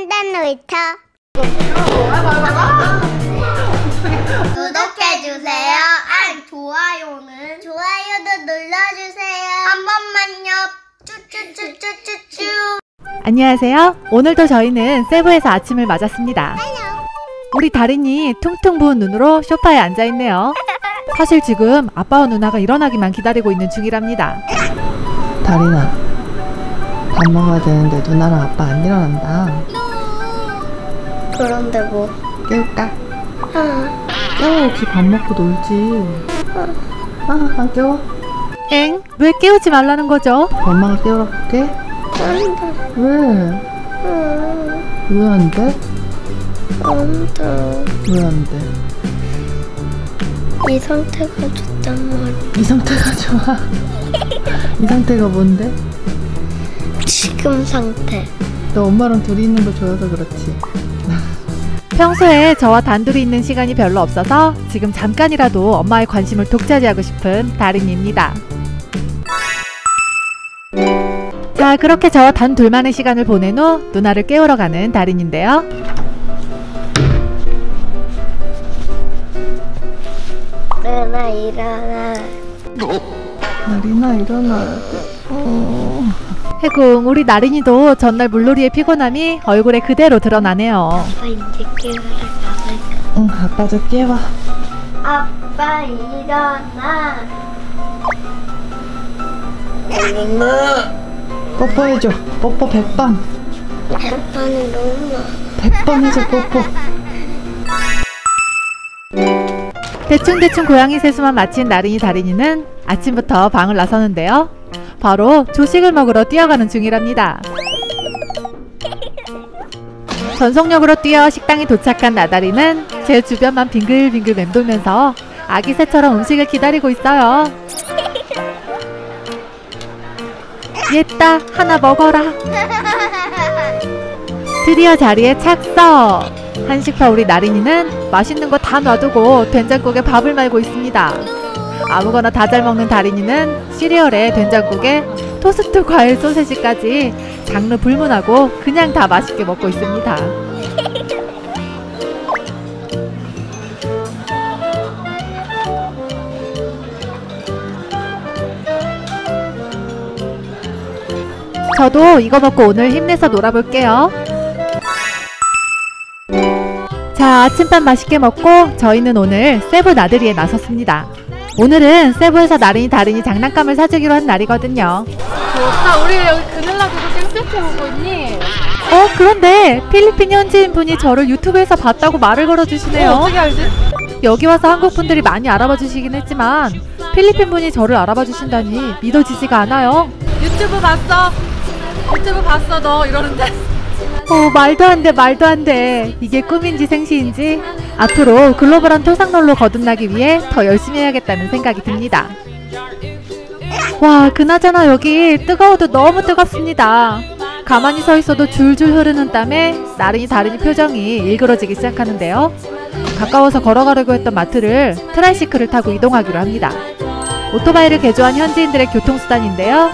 딴딴 놀이터 구독해주세요. 아, 좋아요는 좋아요도 눌러주세요. 한 번만요. 쭈쭈쭈쭈쭈쭈. 안녕하세요. 오늘도 저희는 세부에서 아침을 맞았습니다. 우리 다린이 퉁퉁 부은 눈으로 소파에 앉아 있네요. 사실 지금 아빠와 누나가 일어나기만 기다리고 있는 중이랍니다. 다린아 밥 먹어야 되는데 누나랑 아빠 안 일어난다 그런데 뭐? 깨울까? 아, 깨워 혹시 밥 먹고 놀지 아, 안 깨워? 엥? 왜 깨우지 말라는 거죠? 엄마가 깨우라 볼게 안 돼. 왜? 음, 왜안 돼? 안 돼. 왜 안 돼? 이 상태가 좋단 말이야. 이 상태가 좋아 이 상태가 뭔데? 지금 상태. 너 엄마랑 둘이 있는 거 좋아서 그렇지 평소에 저와 단둘이 있는 시간이 별로 없어서 지금 잠깐이라도 엄마의 관심을 독차지하고 싶은 다린이입니다. 자, 그렇게 저와 단 둘만의 시간을 보낸 후 누나를 깨우러 가는 다린인데요. 일어나, 일어나. 다린아 일어나야 돼 어. 해궁, 우리 나린이도 전날 물놀이의 피곤함이 얼굴에 그대로 드러나네요. 아빠 이제 깨우러 가볼까? 응 아빠 좀 깨워 아빠 일어나. 뽀뽀해줘 뽀뽀 100번 아빠는 너무 100번 해줘 뽀뽀 대충대충 고양이 세수만 마친 나린이 다린이는 아침부터 방을 나서는데요. 바로 조식을 먹으러 뛰어가는 중이랍니다. 전속력으로 뛰어 식당에 도착한 나다리는 제 주변만 빙글빙글 맴돌면서 아기 새처럼 음식을 기다리고 있어요. 얘따 하나 먹어라. 드디어 자리에 착석. 한식파 우리 나린이는 맛있는 거 다 놔두고 된장국에 밥을 말고 있습니다. 아무거나 다 잘 먹는 다린이는 시리얼에 된장국에 토스트 과일 소세지까지 장르 불문하고 그냥 다 맛있게 먹고 있습니다. 저도 이거 먹고 오늘 힘내서 놀아볼게요. 자, 아침밥 맛있게 먹고 저희는 오늘 세부 나들이에 나섰습니다. 오늘은 세부에서 나린이 다린이 장난감을 사주기로 한 날이거든요. 좋다. 우리 여기 그늘라고도 땡볕에 보고 있니? 어, 그런데 필리핀 현지인 분이 저를 유튜브에서 봤다고 말을 걸어주시네요. 어떻게 알지? 여기 와서 한국 분들이 많이 알아봐 주시긴 했지만 필리핀 분이 저를 알아봐 주신다니 믿어지지가 않아요. 유튜브 봤어? 유튜브 봤어 너 이러는데 어, 말도 안 돼, 말도 안 돼. 이게 꿈인지 생시인지 앞으로 글로벌한 토상롤로 거듭나기 위해 더 열심히 해야겠다는 생각이 듭니다. 와, 그나저나 여기 뜨거워도 너무 뜨겁습니다. 가만히 서 있어도 줄줄 흐르는 땀에 나른이 다른이 표정이 일그러지기 시작하는데요. 가까워서 걸어가려고 했던 마트를 트라이시클을 타고 이동하기로 합니다. 오토바이를 개조한 현지인들의 교통수단인데요.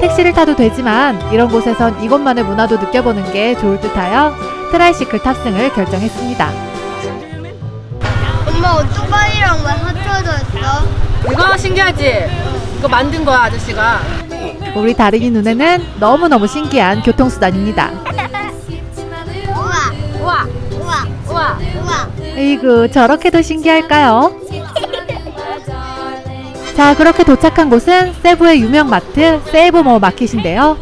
택시를 타도 되지만 이런 곳에선 이곳만의 문화도 느껴보는 게 좋을 듯하여 트라이시클 탑승을 결정했습니다. 엄마 오토바이랑 왜 합쳐져 있어? 이거 신기하지? 이거 만든 거야 아저씨가 우리 다린이 눈에는 너무너무 신기한 교통수단입니다. 우와, 우와 우와, 우와 우와. 에이구 저렇게도 신기할까요? 자 그렇게 도착한 곳은 세부의 유명 마트 세이브모 마켓인데요.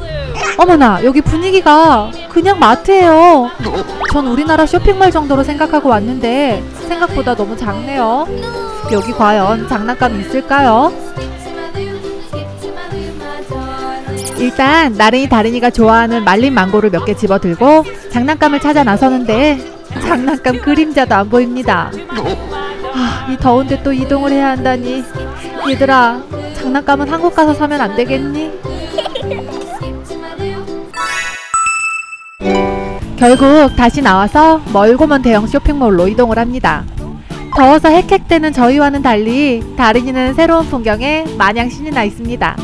어머나 여기 분위기가 그냥 마트예요. 전 우리나라 쇼핑몰 정도로 생각하고 왔는데 생각보다 너무 작네요. 여기 과연 장난감이 있을까요? 일단 나른이 다른이가 좋아하는 말린 망고를 몇 개 집어들고 장난감을 찾아 나서는데 장난감 그림자도 안 보입니다. 아, 이 더운데 또 이동을 해야 한다니. 얘들아, 장난감은 한국 가서 사면 안 되겠니? 결국 다시 나와서 멀고 먼 대형 쇼핑몰로 이동을 합니다. 더워서 헥헥대는 저희와는 달리 다른이는 새로운 풍경에 마냥 신이 나 있습니다.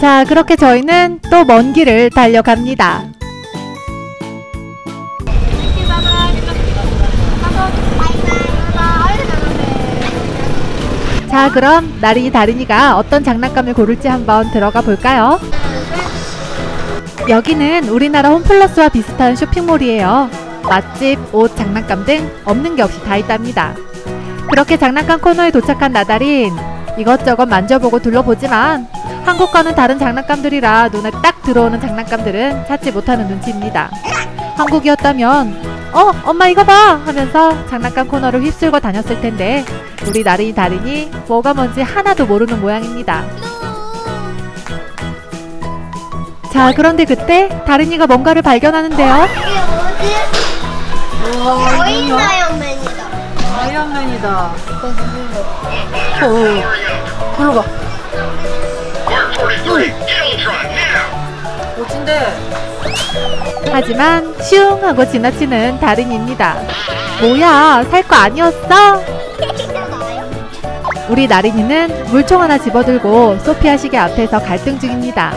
자, 그렇게 저희는 또 먼 길을 달려갑니다. 자, 그럼 나린이 다린이가 어떤 장난감을 고를지 한번 들어가 볼까요? 여기는 우리나라 홈플러스와 비슷한 쇼핑몰이에요. 맛집, 옷, 장난감 등 없는 게 없이 다 있답니다. 그렇게 장난감 코너에 도착한 나다린 이것저것 만져보고 둘러보지만 한국과는 다른 장난감들이라 눈에 딱 들어오는 장난감들은 찾지 못하는 눈치입니다. 한국이었다면 어 엄마 이거 봐 하면서 장난감 코너를 휩쓸고 다녔을 텐데 우리 나린이 다린이 뭐가 뭔지 하나도 모르는 모양입니다. 자 그런데 그때 다린이가 뭔가를 발견하는데요. 이게 뭐지? 거인 아이언맨이다. 아이언맨이다. 불러봐. 멋진데. 하지만 슝 하고 지나치는 다린이입니다. 뭐야 살 거 아니었어? 우리 나린이는 물총 하나 집어들고 소피아 시계 앞에서 갈등 중입니다.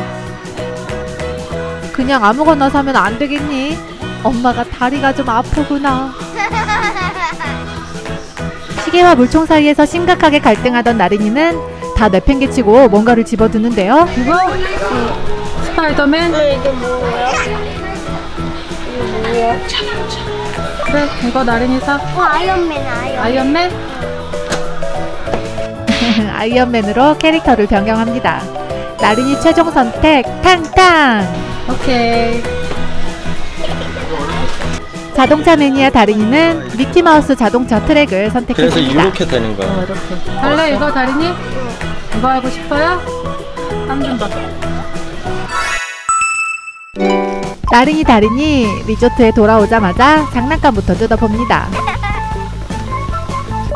그냥 아무거나 사면 안 되겠니? 엄마가 다리가 좀 아프구나. 시계와 물총 사이에서 심각하게 갈등하던 나린이는 다 내팽개치고 뭔가를 집어드는데요. 스파이더맨? 이게 뭐야? 그래, 이거 나린이 사. 어 아이언맨 아이언. 아이언맨? 아이언맨으로 캐릭터를 변경합니다. 나린이 최종 선택 탕탕! 오케이. 자동차 매니아 다린이는 미키마우스 자동차 트랙을 그래서 선택했습니다. 이렇게 되는 거야. 어, 이렇게. 할래, 이거 다린이? 이거 하고 싶어요? 한좀 봐. 나린이 다린이 리조트에 돌아오자마자 장난감부터 뜯어봅니다.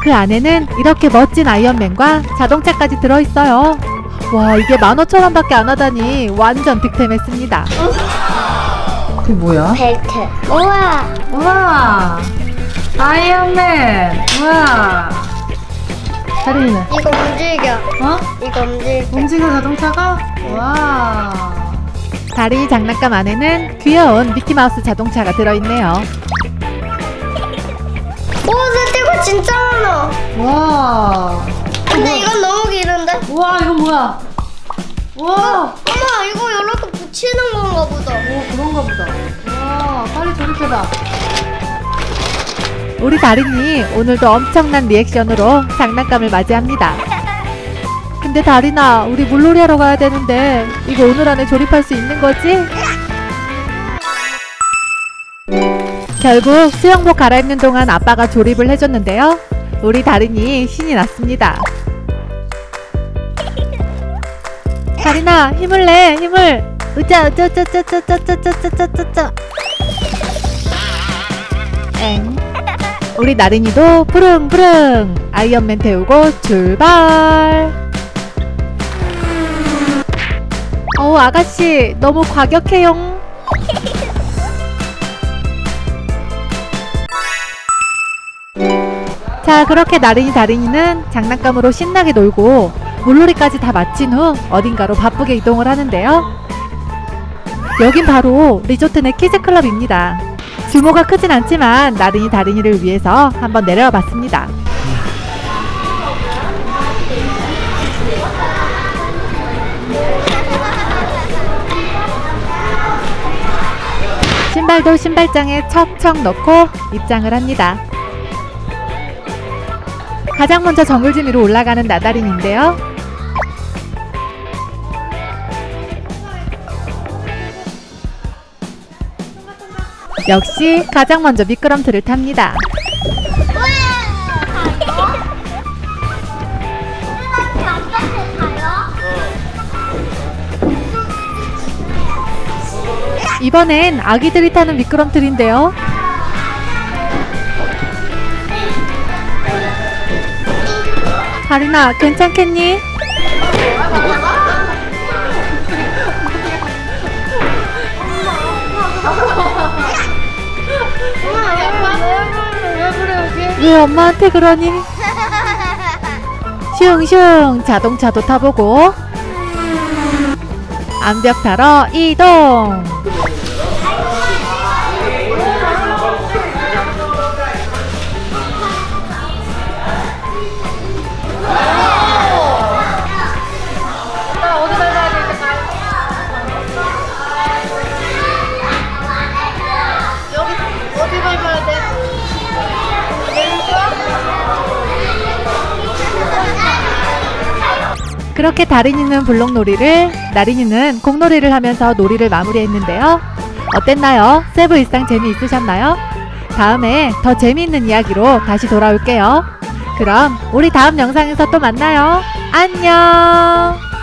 그 안에는 이렇게 멋진 아이언맨과 자동차까지 들어있어요. 와 이게 15,000원밖에 안 하다니 완전 득템했습니다. 그게 뭐야? 벨트. 우와. 우와! 아이언맨! 우와! 다린이는? 이거 움직여. 어? 이거 움직여. 움직여 자동차가? 와! 다린이 장난감 안에는 귀여운 미키마우스 자동차가 들어있네요. 오, 스티커 진짜 많아. 와! 근데 이건 너무 길은데? 우와, 이건 뭐야? 우와! 엄마, 이거 이렇게 붙이는 건가 보다. 오, 그런가 보다. 와, 빨리 조립해봐. 우리 다린이 오늘도 엄청난 리액션으로 장난감을 맞이합니다. 근데 다린아, 우리 물놀이 하러 가야 되는데 이거 오늘 안에 조립할 수 있는 거지? 결국 수영복 갈아입는 동안 아빠가 조립을 해줬는데요. 우리 다린이 신이 났습니다. 다린아, 힘을 내, 힘을. 으짜, 으짜, 으짜, 으짜, 으짜, 으짜, 으짜, 으짜, 으짜. 엥. 우리 나린이도 푸릉푸릉 아이언맨 태우고 출발. 아가씨 너무 과격해요. 자 그렇게 나린이 다린이는 장난감으로 신나게 놀고 물놀이까지 다 마친 후 어딘가로 바쁘게 이동을 하는데요. 여긴 바로 리조트 내 키즈클럽입니다. 규모가 크진 않지만 나린이 다린이를 위해서 한번 내려와 봤습니다. 신발도 신발장에 척척 넣고 입장을 합니다. 가장 먼저 정글짐 위로 올라가는 나다린인데요. 역시 가장 먼저 미끄럼틀을 탑니다. 이번엔 아기들이 타는 미끄럼틀인데요. 다린아, 괜찮겠니? 왜 엄마한테 그러니? 슝슝 자동차도 타보고 암벽 타러 이동! 그렇게 다린이는 블록놀이를, 나린이는 공놀이를 하면서 놀이를 마무리했는데요. 어땠나요? 세부 일상 재미있으셨나요? 다음에 더 재미있는 이야기로 다시 돌아올게요. 그럼 우리 다음 영상에서 또 만나요. 안녕!